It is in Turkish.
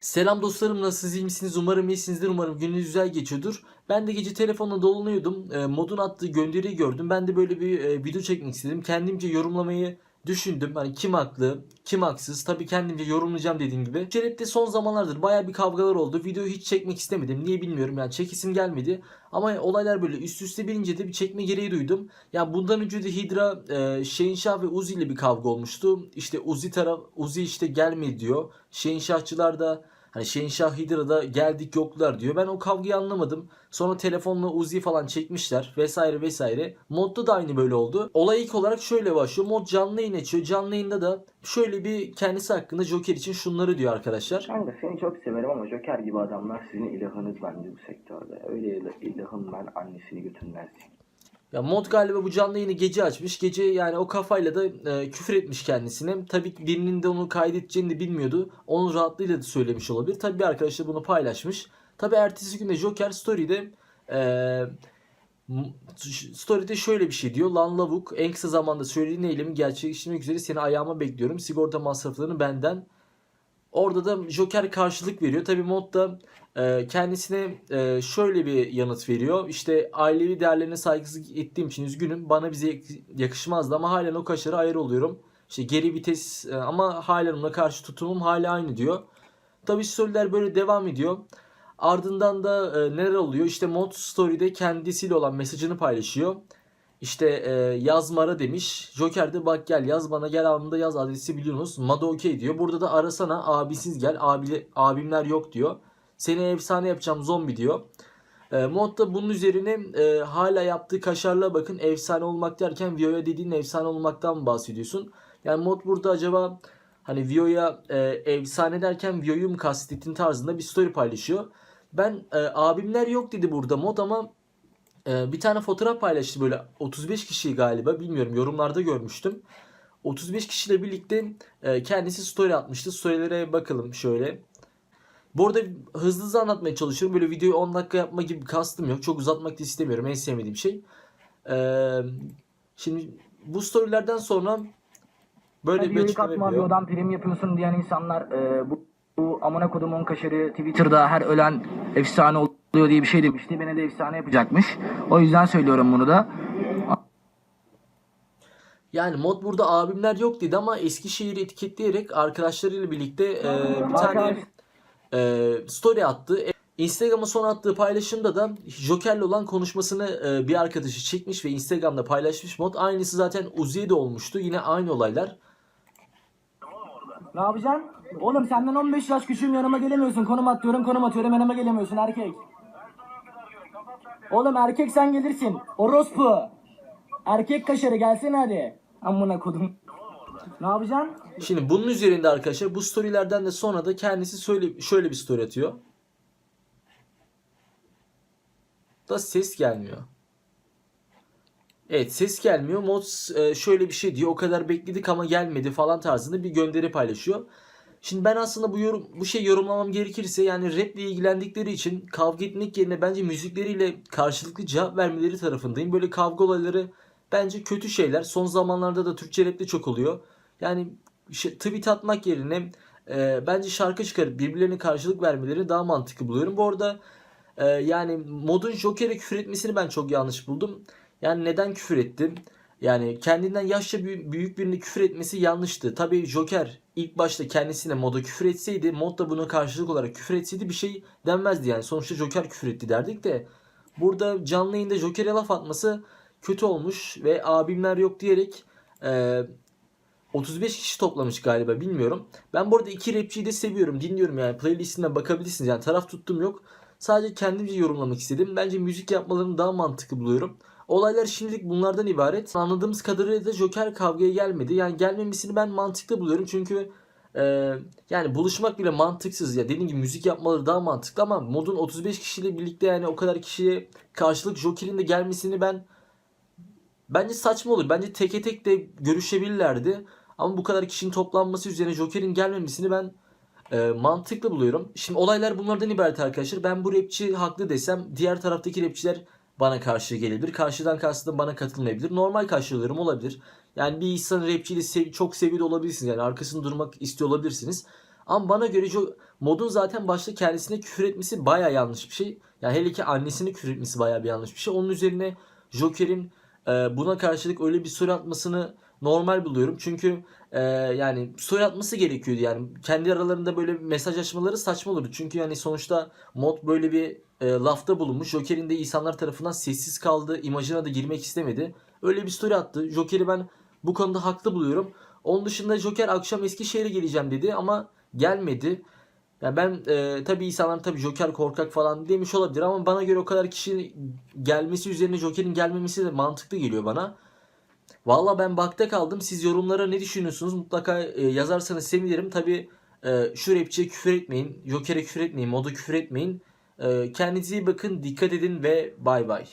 Selam dostlarım nasılsınız iyi misiniz? Umarım iyisinizdir. Umarım gününüz güzel geçiyordur. Ben de gece telefonla dolanıyordum. E, modun attığı gönderiyi gördüm. Ben de böyle bir e, video çekmek istedim. Kendimce yorumlamayı düşündüm. Hani kim haklı, kim haksız. Tabii kendimce yorumlayacağım dediğim gibi. Şeref'te son zamanlardır baya bir kavgalar oldu. Videoyu hiç çekmek istemedim. Niye bilmiyorum yani çekisim gelmedi. Ama olaylar böyle üst üste binince de bir çekme gereği duydum. Yani bundan önce de Hydra, e, Şehinşah ve Uzi ile bir kavga olmuştu. İşte Uzi taraf Uzi işte gelmedi diyor. Şehinşahçılar da Hani Şehinşah Hydra'da geldik yoklar diyor. Ben o kavgayı anlamadım. Sonra telefonla Uzi falan çekmişler vesaire vesaire. Modda da aynı böyle oldu. Olay ilk olarak şöyle başlıyor. Mod canlı yayın açıyor. Canlı yayında da şöyle bir kendisi hakkında Joker için şunları diyor arkadaşlar. Kanka seni çok severim ama Joker gibi adamlar sizin ilahınız bence bu sektörde. Öyle il- ilahın ben annesini götünden. Ya mod galiba bu canlı yayını gece açmış. Gece yani o kafayla da e, küfür etmiş kendisine. Tabii birinin de onu kaydedeceğini de bilmiyordu. Onun rahatlığıyla da söylemiş olabilir. Tabii bir arkadaş da bunu paylaşmış. Tabii ertesi günde Joker Story'de e, Story'de şöyle bir şey diyor. Lan lavuk en kısa zamanda söylediğin eylemi gerçekleştirmek üzere seni ayağıma bekliyorum. Sigorta masraflarını benden. Orada da Joker karşılık veriyor. Tabii mod da e, kendisine e, şöyle bir yanıt veriyor. İşte ailevi değerlerine saygısızlık ettiğim için üzgünüm. Bana bize yak- yakışmazdı ama halen o kaşlara ayır oluyorum. İşte geri vites e, ama halen ona karşı tutumum hala aynı diyor. Tabii storyler böyle devam ediyor. Ardından da e, neler oluyor? İşte mod story'de kendisiyle olan mesajını paylaşıyor. İşte e, yazmara demiş. Joker de bak gel yaz bana gel anında yaz adresi biliyorsunuz. Mado okey diyor. Burada da arasana abisiz gel abi, abimler yok diyor. Seni efsane yapacağım zombi diyor. E, mod da bunun üzerine e, hala yaptığı kaşarlığa bakın efsane olmak derken Vio'ya dediğin efsane olmaktan bahsediyorsun? Yani mod burada acaba hani Vio'ya e, efsane derken Vio'yu mu kastettiğin tarzında bir story paylaşıyor. Ben e, abimler yok dedi burada mod ama ee, bir tane fotoğraf paylaştı böyle 35 kişi galiba bilmiyorum yorumlarda görmüştüm. 35 kişiyle birlikte e, kendisi story atmıştı. Storylere bakalım şöyle. Bu arada hızlı hızlı anlatmaya çalışıyorum. Böyle videoyu 10 dakika yapma gibi bir kastım yok. Çok uzatmak da istemiyorum. En sevmediğim şey. Ee, şimdi bu storylerden sonra böyle bir Videoyu açıklama katma yapıyor. prim yapıyorsun diyen insanlar e, bu, bu amına kodumun kaşarı Twitter'da her ölen efsane oluyor diye bir şey demişti. Beni de efsane yapacakmış. O yüzden söylüyorum bunu da. Yani mod burada abimler yok dedi ama Eskişehir'i etiketleyerek arkadaşlarıyla birlikte e, bir tane e, story attı. E, Instagram'a son attığı paylaşımda da Joker'le olan konuşmasını e, bir arkadaşı çekmiş ve Instagram'da paylaşmış mod. Aynısı zaten Uzi'ye de olmuştu. Yine aynı olaylar. Ne yapacaksın? Oğlum senden 15 yaş küçüğüm yanıma gelemiyorsun. Konum atıyorum konum atıyorum yanıma gelemiyorsun erkek. Oğlum erkek sen gelirsin. Orospu. Erkek kaşarı gelsene hadi. Amına kodum. Ne yapacaksın? Şimdi bunun üzerinde arkadaşlar bu storylerden de sonra da kendisi şöyle, şöyle bir story atıyor. Da ses gelmiyor. Evet ses gelmiyor. Mod e, şöyle bir şey diyor. O kadar bekledik ama gelmedi falan tarzında bir gönderi paylaşıyor. Şimdi ben aslında bu yorum bu şey yorumlamam gerekirse yani raple ilgilendikleri için kavga etmek yerine bence müzikleriyle karşılıklı cevap vermeleri tarafındayım. Böyle kavga olayları bence kötü şeyler. Son zamanlarda da Türkçe rapte çok oluyor. Yani tweet atmak yerine e, bence şarkı çıkarıp birbirlerine karşılık vermeleri daha mantıklı buluyorum. Bu arada e, yani modun Joker'e küfür etmesini ben çok yanlış buldum. Yani neden küfür etti? Yani kendinden yaşça büyü- büyük birine küfür etmesi yanlıştı. Tabii Joker ilk başta kendisine moda küfür etseydi, mod da buna karşılık olarak küfür etseydi bir şey denmezdi yani. Sonuçta Joker küfür etti derdik de burada canlı yayında Joker'e laf atması kötü olmuş ve abimler yok diyerek e, 35 kişi toplamış galiba bilmiyorum. Ben bu arada iki rapçiyi de seviyorum dinliyorum yani playlistine bakabilirsiniz yani taraf tuttum yok. Sadece kendimce yorumlamak istedim. Bence müzik yapmalarını daha mantıklı buluyorum. Olaylar şimdilik bunlardan ibaret. Anladığımız kadarıyla da Joker kavgaya gelmedi. Yani gelmemesini ben mantıklı buluyorum. Çünkü e, yani buluşmak bile mantıksız ya. Dediğim gibi müzik yapmaları daha mantıklı ama modun 35 kişiyle birlikte yani o kadar kişiye karşılık Joker'in de gelmesini ben bence saçma olur. Bence teke tek de görüşebilirlerdi. Ama bu kadar kişinin toplanması üzerine Joker'in gelmemesini ben e, mantıklı buluyorum. Şimdi olaylar bunlardan ibaret arkadaşlar. Ben bu rapçi haklı desem diğer taraftaki rapçiler bana karşı gelebilir. Karşıdan karşıdan bana katılmayabilir. Normal karşılıyorum olabilir. Yani bir insan rapçiyle sev- çok seviyor olabilirsiniz. Yani arkasında durmak istiyor olabilirsiniz. Ama bana göre Modun zaten başta kendisine küfür etmesi baya yanlış bir şey. Ya hele ki annesine küfür etmesi baya bir yanlış bir şey. Onun üzerine Joker'in e, buna karşılık öyle bir story atmasını normal buluyorum. Çünkü e, yani story atması gerekiyordu yani. Kendi aralarında böyle bir mesaj açmaları saçma olurdu. Çünkü yani sonuçta mod böyle bir e, lafta bulunmuş. Joker'in de insanlar tarafından sessiz kaldı. imajına da girmek istemedi. Öyle bir story attı. Joker'i ben bu konuda haklı buluyorum. Onun dışında Joker akşam Eskişehir'e geleceğim dedi ama gelmedi. Ya ben e, tabii insanlar tabii Joker korkak falan demiş olabilir ama bana göre o kadar kişi gelmesi üzerine Joker'in gelmemesi de mantıklı geliyor bana. Valla ben bakta kaldım. Siz yorumlara ne düşünüyorsunuz? Mutlaka e, yazarsanız sevinirim. Tabii e, şu rapçiye küfür etmeyin. Joker'e küfür etmeyin. Moda küfür etmeyin. E, kendinize iyi bakın. Dikkat edin ve bay bay.